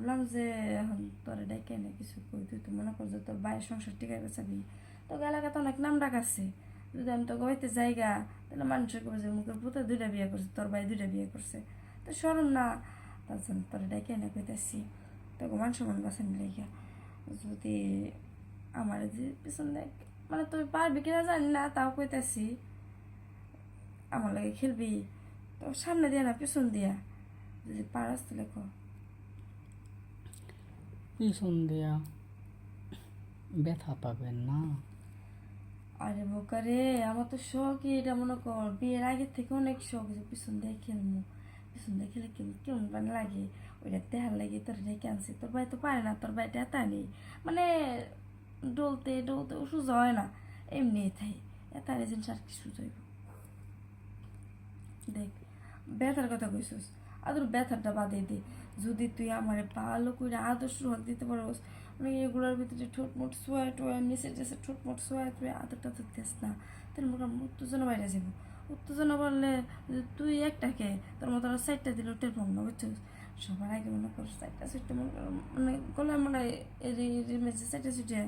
বললাম যে, এখন তোর ডেকে না, কিছু কই তুই তো মনে কর যে তোর বাইরের সংসার টিকাই বেচাবি তো এলাকাতে অনেক নাম ডাক আছে। যদি আমি তো গইতে জায়গা তাহলে মানুষের কবে যে মুখের পুতে দুইটা বিয়ে করছে, তোর ভাই দুইটা বিয়ে করছে। তো সরম না। তার জন্য তোর ডেকে না, কইতেছি। তোকে মান সম্মান বাঁচান লেগে যদি আমার যে পিছন দেখ মানে তুই পারবি কিনা জানি না, তাও কইতেছি। আমার লাগে খেলবি। তো সামনে দিয়া না, পিছন দিয়া। যদি পারাস তাহলে কর পিছন দিয়া ব্যথা পাবেন না। আরে বোকারে আমার তো শখই এটা মনে কর। বিয়ের আগে থেকে অনেক শখ যে পিছন দিয়ে খেলব পিছন দিয়ে খেলে কেমন কেমন মানে লাগে? ওইটা দেখার লাগে তোর রেখে আনছি তোর ভাই তো পারে না, তোর ভাইটা এত নেই মানে ডলতে ডলতে ও সোজা হয় না। এমনি থাই, এত আর জিনিস আর কি হইব দেখ, ব্যথার কথা কইছিস। আদর ব্যথাটা বাদে দে। যদি তুই আমার ভালো করে আদর্শ হাত দিতে পারোস, আমি এগুলোর ভিতরে ঠোঁট মোট সোয়া টোয়া, নিচে টেসে ঠোঁট মোট সোয়া তুই আদরটা তো দিস না। তাহলে মোটা উত্তেজনা বাইরে যাব উত্তেজনা বললে তুই একটাকে তোর মতো সাইডটা দিলে টের পাবো না বুঝছিস? সবার আগে মনে কর সাইডটা সাইডটা মনে কর মানে গলায় মানে মেঝে সাইডটা সুইটে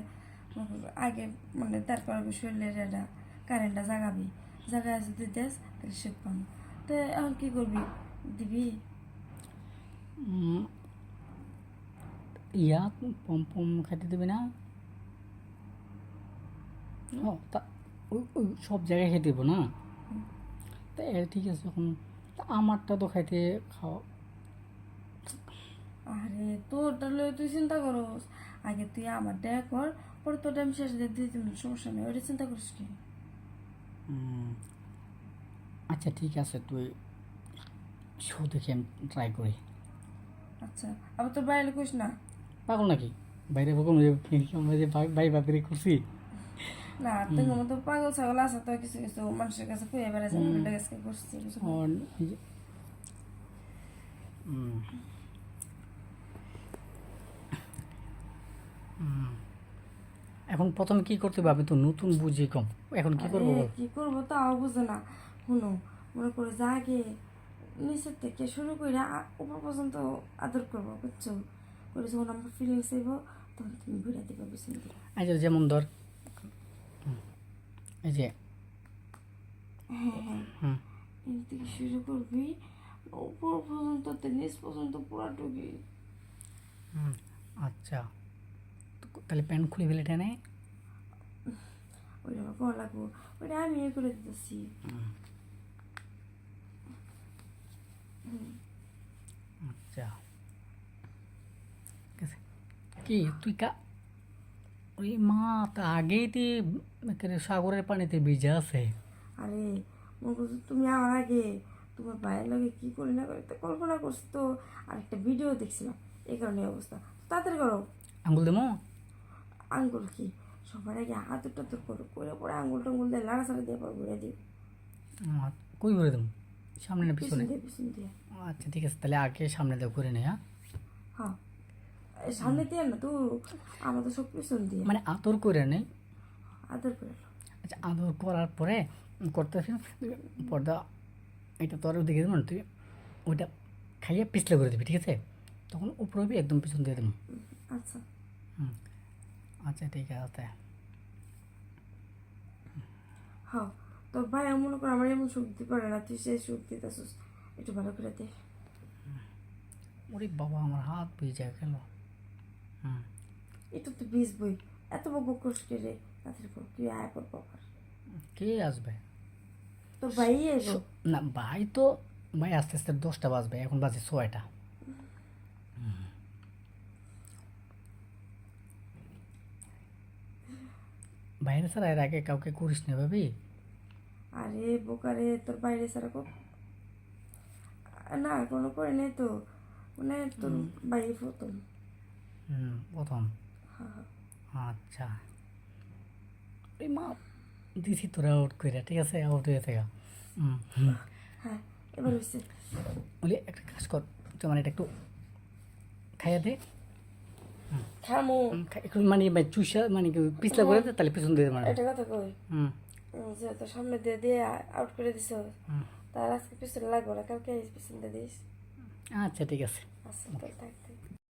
আগে মানে তার শরীরের এটা কারেন্টটা জাগাবি। জাগায় যদি দেস, তাহলে শেখ পাবো। তো এখন কী করবি? দিবি? ইয়া পম পম খাইতে দেবে না? ও তা সব জায়গায় খেতে দেবো না? তা এ ঠিক আছে এখন তা আমারটা তো খাইতে খাওয়া আরে তোরটা লয়ে তুই চিন্তা করস। আগে তুই আমার দেয়া কর পরে তোর আমি শেষ দিয়ে দিতে সমস্যা নেই ওইটা চিন্তা করিস কি? আচ্ছা ঠিক আছে তুই শো দেখি আমি ট্রাই করি। আচ্ছা আবার তোর বাইরে না। পাগল নাকি? বাইরে আমরা যে ভাই ভাই বাপিরে করছি? না তোর মতো পাগল ছাগল আছে তো কিছু কিছু মানুষের কাছে করছি। এখন প্রথমে কি করতে হবে? আমি তো নতুন বুঝি কম। এখন কি করব কি করব তাও বুঝে না। শুনো মনে করে যা আগে নিচের থেকে শুরু করে উপর পর্যন্ত আদর করব বুঝছ? করে যখন আমার ফিলিংস আইব তখন তুমি ঘুরে দিবে বুঝলি যে যেমন ধর হুম, এই যে হ্যাঁ হ্যাঁ। হুম। থেকে শুরু করবি উপর পর্যন্ত নিচ পর্যন্ত পুরো হুম, আচ্ছা। তাহলে প্যান্ট খুলে ফেলে টেনে ওইটা আমার ভালো লাগবো। ওইটা আমি করে দিতেছি। আচ্ছা। কি তুই কা? ওই মা তা আগেই তুই সাগরের পানিতে ভিজে আছে। আরে মনে তুমি আমার আগে তোমার ভাইয়ের লগে কি করি না করি তো কল্পনা করছি তো আরেকটা ভিডিও দেখছিলাম। এই কারণে অবস্থা। তাড়াতাড়ি করো। আঙ্গুল দেবো? আঙ্গুল কি? সবার আগে হাত টাতুর করো করে পরে আঙ্গুল টাঙ্গুল দিয়ে লাড়াচাড়া দিয়ে পর ঘুরে দিই কই করে দেবো? সামনে না পিছনে? পিছন দিয়ে আচ্ছা ঠিক আছে তাহলে আগে সামনে দিয়ে ঘুরে নেই হ্যাঁ? হ্যাঁ। সামনে দিয়ে না তো আমাদের সব পিছন দিয়ে। মানে আদর করে নেই আদর করে আচ্ছা আদর করার পরে করতে পর্দা এটা তোর দিকে দেবো না তুই ওইটা খাইয়ে পিছলে করে দিবি ঠিক আছে? তখন উপরে হবি একদম পিছন দিয়ে দেবো। আচ্ছা। হুম। আচ্ছা ঠিক আছে। হ্যাঁ। তোর ভাই মনে কর আমার এমন সুখ দিতে পারে না তুই সেই দিতেছিস। একটু ভালো করে দে। ওরে বাবা আমার হাত ভিজে গেল হুম। একটু তো বীজ বই এত বক বক করিস কে রে? তাদের পর তুই আয় পর বাবার কে আসবে? তোর ভাই এগো না ভাই তো ভাই আস্তে আস্তে দশটা বাজবে এখন বাজে ছয়টা। হুম। বাইরে ছাড়া এর আগে কাউকে করিস না ভাবি? আরে বোকারে তোর বাইরে সারা কো না কোনো করে নেই তো। মানে তোর ভাই প্রথম। হুম প্রথম? হ্যাঁ আচ্ছা। এই মা দিছি তোরা আউট করে ঠিক আছে? আউট হয়ে থেকে। হ্যাঁ এবার হয়েছে বলি একটা কাজ কর তুই মানে এটা একটু খাইয়া দে। খামো। একটু মানে বা চুষা মানে পিছলা করে দে তাহলে পিছন দিয়ে মানে এটা কথা কই। হুম। যে তো সামনে দিয়ে দিয়ে আউট করে দিছ তার আজকে পিছনে লাগবে না কালকে পিছনে দিয়ে দিস। আচ্ছা ঠিক আছে। আচ্ছা